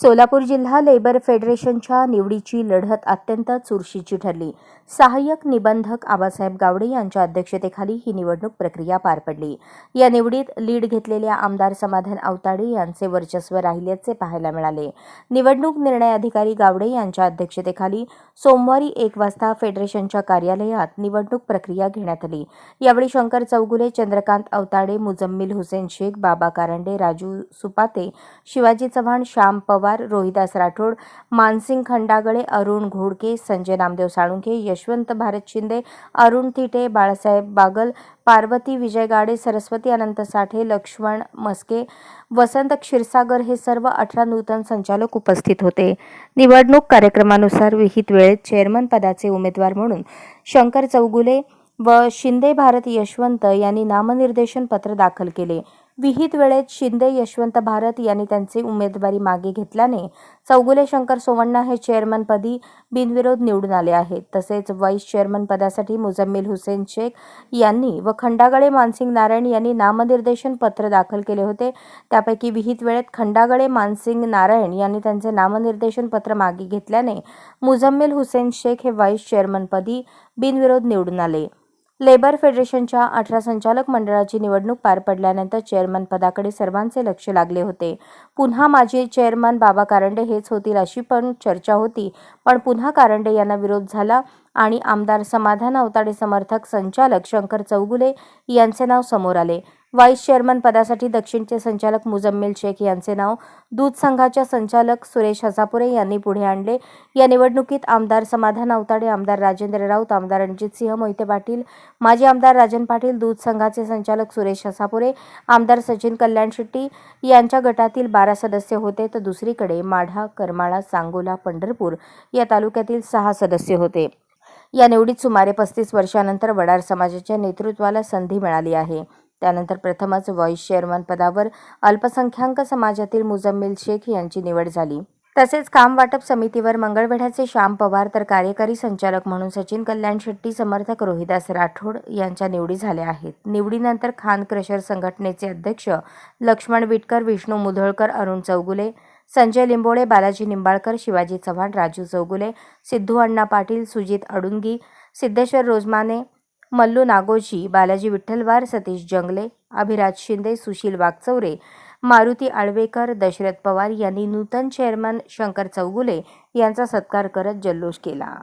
सोलापूर जिल्हा लेबर फेडरेशनच्या निवडीची लढत अत्यंत चुरशीची ठरली. सहाय्यक निबंधक आबासाहेब गावडे यांच्या अध्यक्षतेखाली ही निवडणूक प्रक्रिया पार पडली. या निवडीत लीड घेतलेल्या आमदार समाधान अवताडे यांचे वर्चस्व राहिल्याचे पाहायला मिळाले. निवडणूक निर्णय अधिकारी गावडे यांच्या अध्यक्षतेखाली सोमवारी एक वाजता फेडरेशनच्या कार्यालयात निवडणूक प्रक्रिया घेण्यात आली. यावेळी शंकर चौगुले चंद्रकांत अवताडे मुजम्मिल हुसेन शेख बाबा कारंडे राजू सुपाते शिवाजी चव्हाण श्याम पवार रोहिदास राठोड मानसिंग खंडागळे अरुण घोडके संजय नामदेव साळुंखे यशवंत भारत शिंदे अरुण थिटे बाळासाहेब बागल पार्वती विजय गाडे सरस्वती अनंत साठे लक्ष्मण मस्के वसंत क्षीरसागर हे सर्व अठरा नूतन संचालक उपस्थित होते. निवडणूक कार्यक्रमानुसार विहित वेळेत चेअरमन पदाचे उमेदवार म्हणून शंकर चौगुले व शिंदे भारत यशवंत यांनी नामनिर्देशन पत्र दाखल केले. विहित वेळेत शिंदे यशवंत भारत यांनी त्यांची उमेदवारी मागे घेतल्याने चौगुले शंकर सोवण्णा हे चेअरमनपदी बिनविरोध निवडून आले आहेत. तसेच व्हाईस चेअरमन पदासाठी मुजम्मिल हुसेन शेख यांनी व खंडागळे मानसिंग नारायण यांनी नामनिर्देशन पत्र दाखल केले होते. त्यापैकी विहित वेळेत खंडागळे मानसिंग नारायण यांनी त्यांचे नामनिर्देशन पत्र मागे घेतल्याने मुजम्मिल हुसेन शेख हे व्हाईस चेअरमनपदी बिनविरोध निवडून आले. लेबर फेडरेशनच्या अठरा संचालक मंडळाची निवडणूक पार पडल्यानंतर चेअरमन पदाकडे सर्वांचे लक्ष लागले होते. पुन्हा माझे चेअरमन बाबा कारंडे हेच होतील अशी पण चर्चा होती. पण पुन्हा कारंडे यांना विरोध झाला. आणि आमदार समाधान अवताडे समर्थक संचालक शंकर चौगुले यांचे नाव समोर आले. व्हाईस चेअरमन पदासाठी दक्षिणचे संचालक मुजम्मिल शेख यांचे नाव दूध संघाच्या संचालक सुरेश हसापुरे यांनी पुढे आणले. या निवडणुकीत आमदार समाधान अवताडे आमदार राजेंद्र राऊत आमदार रणजितसिंह मोहिते पाटील माजी आमदार राजन पाटील दूध संघाचे संचालक सुरेश हसापुरे आमदार सचिन कल्याण शेट्टी यांच्या गटातील बारा सदस्य होते तर दुसरीकडे माढा करमाळा सांगोला पंढरपूर या तालुक्यातील सहा सदस्य होते. या निवडीत सुमारे पस्तीस वर्षानंतर वडार समाजाच्या नेतृत्वाला संधी मिळाली आहे. त्यानंतर प्रथमच व्हॉईस चेअरमन पदावर अल्पसंख्याक समाजातील मुजम्मिल शेख यांची निवड झाली. तसेच काम वाटप समितीवर मंगळवेढ्याचे श्याम पवार तर कार्यकारी संचालक म्हणून सचिन कल्याण शेट्टी समर्थक रोहिदास राठोड यांच्या निवडी झाल्या आहेत. निवडीनंतर खान क्रशर संघटनेचे अध्यक्ष लक्ष्मण विटकर विष्णू मुधोळकर अरुण चौगुले संजय लिंबोळे बालाजी निंबाळकर शिवाजी चव्हाण राजू चौगुले सिद्धू अण्णा पाटील सुजित अडुंगी सिद्धेश्वर रोजमाने मल्लू नागोजी बालाजी विठ्ठलवार सतीश जंगले अभिराज शिंदे सुशील वागचौरे मारुती आळवेकर दशरथ पवार यांनी नूतन चेअरमन शंकर चौगुले यांचा सत्कार करत जल्लोष केला.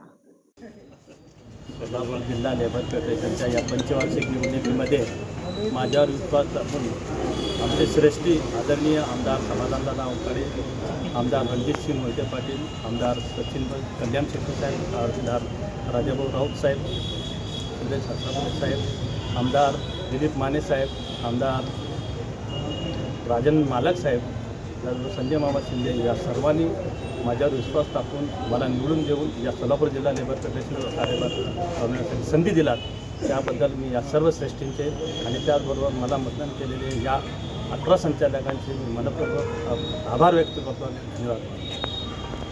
कोल्हापूर जिल्हा लेबर फेडरेशनच्या या पंचवार्षिक निवडणुकीमध्ये माझ्यावर विश्वास दाखवून आमचे श्रेष्ठी आदरणीय आमदार समाधानदादा अवकाडे आमदार रणजितसिंग मोहिते पाटील आमदार सचिन कल्याण शेट्टी साहेब आमदार राजाभाऊ राऊत साहेब सुरेश हसापुरे साहेब आमदार दिलीप माने साहेब आमदार राजन मालक साहेब संजय मामा शिंदे या सर्वांनी माझ्यावर विश्वास टाकून मला निवडून देऊन या सोलापूर जिल्हा लेबर फेडरेशनचा कार्यभार करण्यासाठी संधी दिलात. त्याबद्दल मी या सर्व श्रेष्ठींचे आणि त्याचबरोबर मला मतदान केलेले या अठरा संचालकांचे मी मनपूर्वक आभार व्यक्त करतो आणि धन्यवाद.